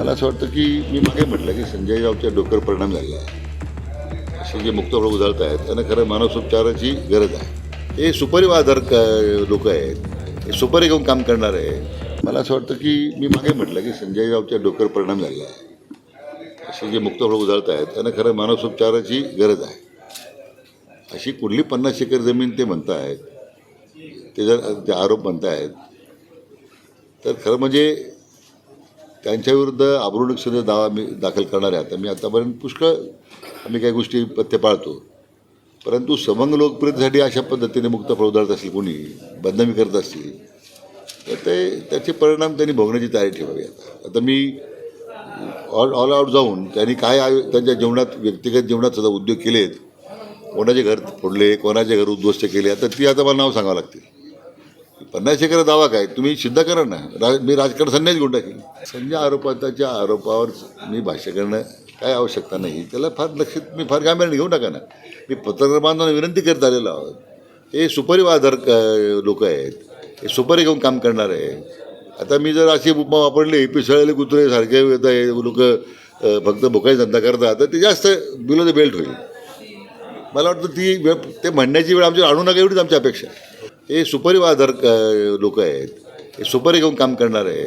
मला असं वाटतं की मी मागे म्हटलं की संजय रावच्या डोक्यावर परिणाम झालेला आहे. असे जे मुक्तफळ उधळत आहेत त्यांना खरं मानसोपचाराची गरज आहे. हे सुपरिवादर लोक आहेत हे सुपारी घेऊन काम करणार आहे मला असं वाटतं की मी मागे म्हटलं की संजय रावच्या डोक्यावर परिणाम झालेला आहे. असे जे मुक्तफळ उधळत आहेत त्यांना खरं मानसोपचाराची गरज आहे. अशी कुठली पन्नास एकर जमीन ते म्हणत आहेत ते जर ते आरोप आहेत तर खरं म्हणजे त्यांच्याविरुद्ध आबरूनुक्षण दावा मी दाखल करणार आहे. आता मी आतापर्यंत पुष्कळ आम्ही काही गोष्टी पथ्य पाळतो. परंतु समंग लोकप्रियतेसाठी अशा पद्धतीने मुक्त उधळत असेल कोणी बदनामी करत असतील तर ते त्याचे परिणाम त्यांनी भोगण्याची तयारी ठेवावी आता. आता मी ऑल ऑल आऊट जाऊन त्यांनी काय त्यांच्या जीवनात व्यक्तिगत जीवनात सुद्धा उद्योग केलेत कोणाचे घर फोडले कोणाचे घर उद्ध्वस्त केले आता ती आता मला नाव सांगावं लागतील. पन्नास एकर दावा काय? तुम्ही सिद्ध करा ना. राज मी राजकारण संन्यास घेऊन टाकेन. संजय आरोपाच्या आरोपावर मी भाष्य करणं काय आवश्यकता नाही. त्याला फार लक्षात मी फार गांभीर्याने घेऊ नका ना. मी पत्रकार बांधवांना विनंती करत आलेलो आहोत. हे सुपरिवादर लोक आहेत. हे सुपरी घेऊन काम करणार आहे आता मी जर अशी उपमा वापरली पिसळलेले कुत्रे सारखे लोक फक्त भुकाई धंदा करतात तर ते जास्त बिलो द बेल्ट होईल. मला वाटतं ती वेळ ते म्हणण्याची वेळ आमच्या आणू नका एवढीच आमची अपेक्षा आहे. हे सुपरिवादर लोक आहेत. हे सुपरी घेऊन काम करणार आहे